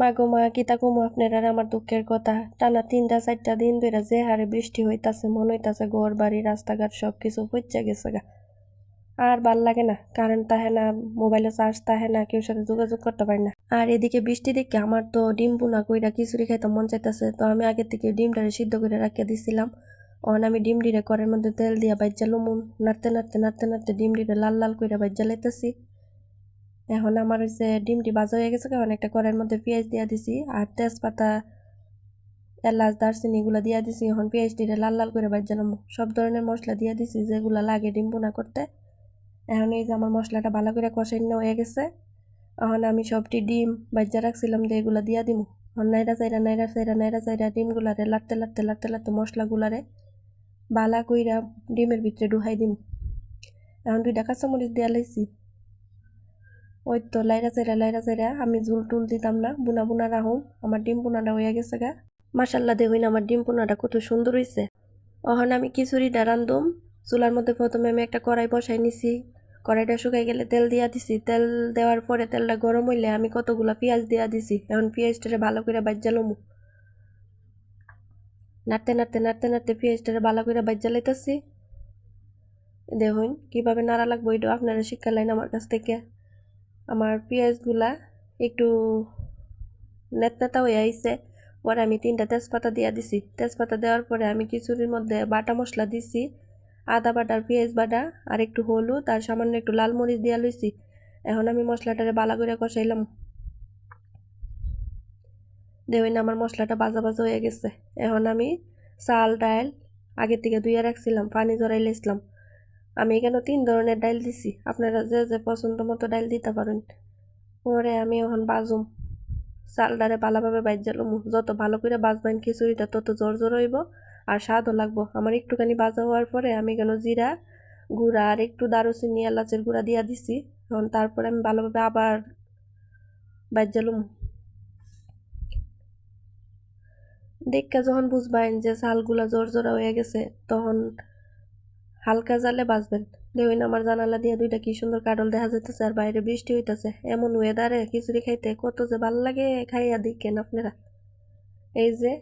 মা গো মা, কিতা কমু আপনার আমার দুঃখের কথা? টানা তিনটা, চারটা দিন ধরে যে হারে বৃষ্টি হইতাছে, মনে হইতাছে ঘর, বাড়ি, রাস্তাঘাট সব কিছু পচে গেছে গা। আর ভালো লাগে না কারেন্ট তাহে না মোবাইলে চার্জ তাহে না, কেউ সাথে যোগাযোগ করতে পারি না। আর এদিকে বৃষ্টি দেখে আমার তো ডিম বুনা কইরা খিচুড়ি খাইতে মন চাইতেছে, তো আমি আগে থেকে ডিমটারে সিদ্ধ করে রাখিয়ে দিছিলাম। অন আমি ডিম ডিরে করের মধ্যে তেল দিয়া লমুন, নাড়তে নাড়তে নাড়তে নাড়তে ডিম ডিরে লাল লাল কইরা বাইজা লাইতেছি। এখন আমার হচ্ছে ডিমটি ভাজা হয়ে গেছে কারণ একটা কড়াইয়ের মধ্যে পেঁয়াজ দিয়া দিছি আর তেজপাতা, এলাচ, দারচিনি এগুলো দিয়া দিছি। এখন পেঁয়াজটিরে লাল লাল করে বাজালাম সব ধরনের মশলা দিয়া দিছি, যেগুলো লাগে ডিম বোনা করতে। এখন এই যে আমার মশলাটা ভালো করে কষাই হয়ে গেছে, এখন আমি সবটি ডিম বাজ্যা রাখছিলাম যে এগুলো দিয়া দিমু। এখন নাইরা চাইরা নাইরা চাইরা নাইরা চাইরা ডিমগুলারে লাটতে লাটতে লাটতে লাটতে মশলাগুলারে বালা কইরা ডিমের ভিতরে ডুহাই দিম। এখন দুইটা কাঁচামরিচ দিয়া লাইছি। ওই তো লাইরা চাইরা লাইরা চাইরা আমি ঝুল টুল দিতাম না, বুনা বুনা রাহুম আমার ডিম বুনাটা হয়ে গেছে গা। মাসাল্লা দেখুন আমার ডিম বুনাটা, কত সুন্দর হয়েছে অহন আমি খিচুড়িটা রান্ধুম চুলার মধ্যে প্রথমে আমি একটা কড়াই বসাই নিছি, কড়াইটা শুকাই গেলে তেল দিয়া দিছি, তেল দেওয়ার পরে তেলটা গরম হইলে আমি কতগুলা পেঁয়াজ দিয়া দিছি, এখন পেঁয়াজটারে ভালো করে বাজ্জালমু নাড়তে নাড়তে নাড়তে নাড়তে পেঁয়াজটারে ভালো করে বাজ্জা লাইতেছি। দেখুন কীভাবে নাড়া লাগবো এটা আপনারা শিক্ষা লাইন আমার কাছ থেকে। আমার পেঁয়াজগুলা একটু নেতা হয়ে আইছে পরে আমি তিনটা তেজপাতা দিয়া দিছি। তেজপাতা দেওয়ার পরে আমি খিচুড়ির মধ্যে বাটা মশলা দিছি, আদা বাটার পেঁয়াজ বাটা আর একটু হলুদ আর সামান্য একটু লাল মরিচ দিয়া লইছি। এখন আমি মশলাটারে বালা করে কষাইলাম। দেখুন আমার মশলাটা বাজা বাজা হয়ে গেছে। এখন আমি চাল, ডাল আগের থেকে ধুয়ে রাখছিলাম, পানি জড়াই লাইছিলাম আমি এখানে তিন ধরনের ডাইল দিছি? আপনারা যে যে পছন্দ মতো ডাইল দিতে পারেন। পরে আমি এখন বাজুম। চালটারে ভালোভাবে বাইজালুম যত ভালো করে বাজবেন খিচুড়িটা, তত জোর জোর হইব আর স্বাদও লাগবো। আমার একটুখানি বাজা হওয়ার পরে আমি কেন জিরা গুঁড়া আর একটু দারুচিনি, এলাচের গুঁড়া দিয়া দিছি। এখন তারপরে আমি ভালোভাবে আবার বাইজালুম দেখা যখন বুঝবেন যে চালগুলা জোর জোরা হয়ে গেছে, তখন হালকা জালে বাজবেন দেখুন, আমার জানালা দিয়ে দুইটা কি সুন্দর কাডল দেখা যাইতেছে আর বাইরে বৃষ্টি হইতেছে। এমন ওয়েদারে খিচুড়ি খাইতে কত যে ভালো লাগে, খাইয়া দিকেন আপনারা। এই যে,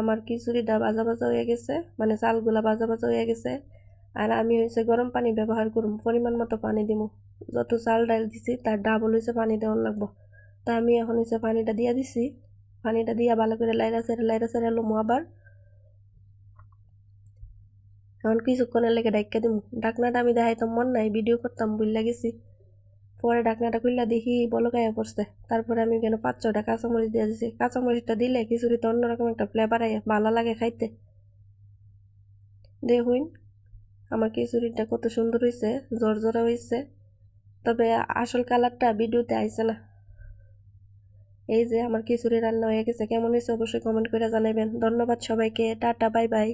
আমার খিচুড়িটা বাজা বাজা হয়ে গেছে মানে চালগুলা বাজা বাজা হয়ে গেছে। আর আমি হয়েছে গরম পানি ব্যবহার করুম, পরিমাণ মতো পানি দিব যত চাল ডাল দিছি, তার ডাবল হয়েছে পানি দেওয়ান লাগবো। তা আমি এখন হয়েছে পানিটা দিয়া দিছি। পানিটা দিয়া ভালো করে লাইরা সেরা লাইরা সেরা লমো আবার। এখন কিছুক্ষণের লেগে ডাইকা দিম। ডাকনাটা আমি দেখাইতাম মন নাই ভিডিও করতাম বুঝলা গেছি। পরে ডাকনাটা খুললা দেখি বলকাইয়া পড়ছে। তারপরে আমি কেন পাঁচ ছটা কাঁচামরিচ দিয়ে দিছি। কাঁচামরিচটা দিলে খিচুড়িতে অন্যরকম একটা ফ্লেভার আয়, ভালো লাগে খাইতে। দেখুন, আমার খিচুড়িটা কত সুন্দর হয়েছে জোরজোরা হয়েছে তবে আসল কালারটা ভিডিওতে আইছে না। এই যে আমার খিচুড়ি রান্না হয়ে গেছে, কেমন হয়েছে অবশ্যই কমেন্ট করে জানাবেন ধন্যবাদ সবাইকে, টাটা, বাই বাই।